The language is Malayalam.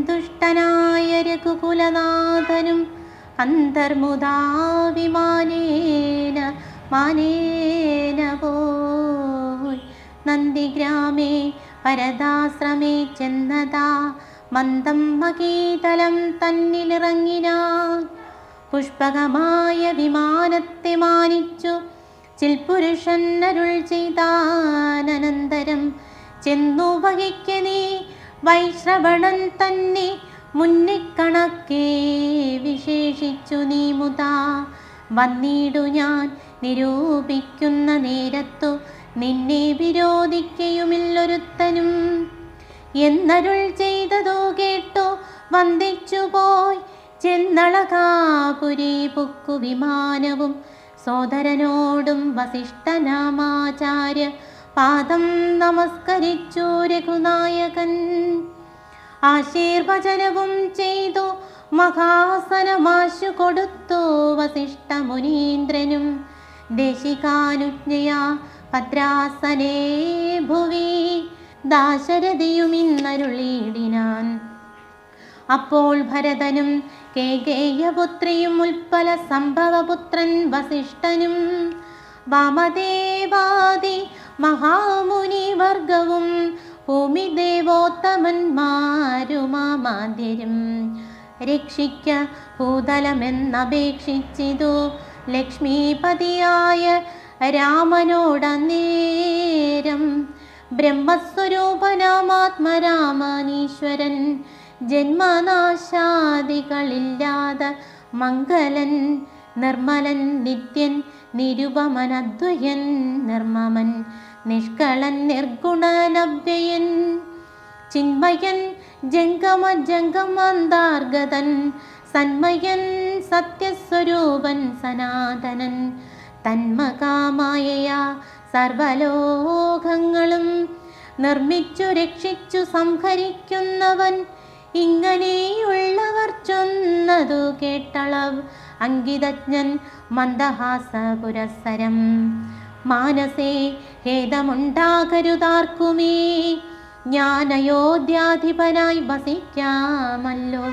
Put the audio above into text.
സന്തുഷ്ടനായ രഘുകുലനാഥനും അന്തർമുദാഭിമാനേന മാനേന പോയി നന്ദിഗ്രാമേ പരദാശ്രമേ ചെന്നതാ മന്ദം മകീതലം തന്നിലിറങ്ങിനാൻ പുഷ്പകമായ വിമാനത്തെ മാനിച്ചു ചിൽപുരുഷൻ അരുൾ ചെയ്താനന്തരം ചെന്നു വഹിക്ക നീ. വൈശ്രവണൻ തന്നെ മുന്നിക്കണക്കേ വിശേഷിച്ചു നീ മുതാ. വന്നിടു ഞാൻ നിരൂപിക്കുന്ന നേരത്തു നിന്നെ വിരോധിക്കയുമില്ലൊരുത്തനും. എന്നരുൾ ചെയ്തതോ കേട്ടോ വന്ദിച്ചുപോയി. ചെന്നളകാപുരി പൊക്കു വിമാനവും സോദരനോടും വസിഷ്ഠനാമാചാര്യ പാദം നമസ്കരിച്ചു രഘുനായകൻ. ആശീർവചനവും ചെയ്തു മഹാസനമാശു കൊടുത്തു വസിഷ്ഠ മുനീന്ദ്രനും ദേശികാനുജ്ഞയാ ഭദ്രാസനേ ഭുവി ദാശരഥിയുമിന്നരുളിയിടിനാൻ അപ്പോൾ ഭരതനും കേകേയപുത്രിയും ഉൽപ്പല സംഭവപുത്രൻ വസിഷ്ഠനും. വാമദേവാദി മഹാമുനി വർഗവും ഭൂമി ഭൂമിദേവോത്തമന്മാരുമാമാദ്യരും രക്ഷിക്ക ഭൂതലമെന്നപേക്ഷിച്ചിതു ലക്ഷ്മീപതിയായ രാമനോടനേരം. ബ്രഹ്മസ്വരൂപനാമാത്മരാമനീശ്വരൻ ജന്മനാശാദികളില്ലാതെ മംഗലൻ. നിർമ്മലൻ നിത്യൻ നിരുപമനദ്വയൻ നിർമ്മമൻ നിഷ്കളൻ നിർഗുണനവ്യയൻ ചിന്മയൻ ജംഗമ ജംഗമാന്താർഗതൻ സന്മയൻ സത്യസ്വരൂപൻ സനാതനൻ. തന്മകാമായയാ സർവലോകങ്ങളും നിർമ്മിച്ചു രക്ഷിച്ചു സംഹരിക്കുന്നവൻ. ഇങ്ങനെയുള്ളവർ ചൊന്നതു കേട്ടളവ് അങ്കിതജ്ഞൻ മന്ദഹാസപുരസരം മാനസേ ഖേദമുണ്ടാകരുതാർക്കുമേ. ജ്ഞാനയോധ്യാധിപനായി വസിക്കാമല്ലോ.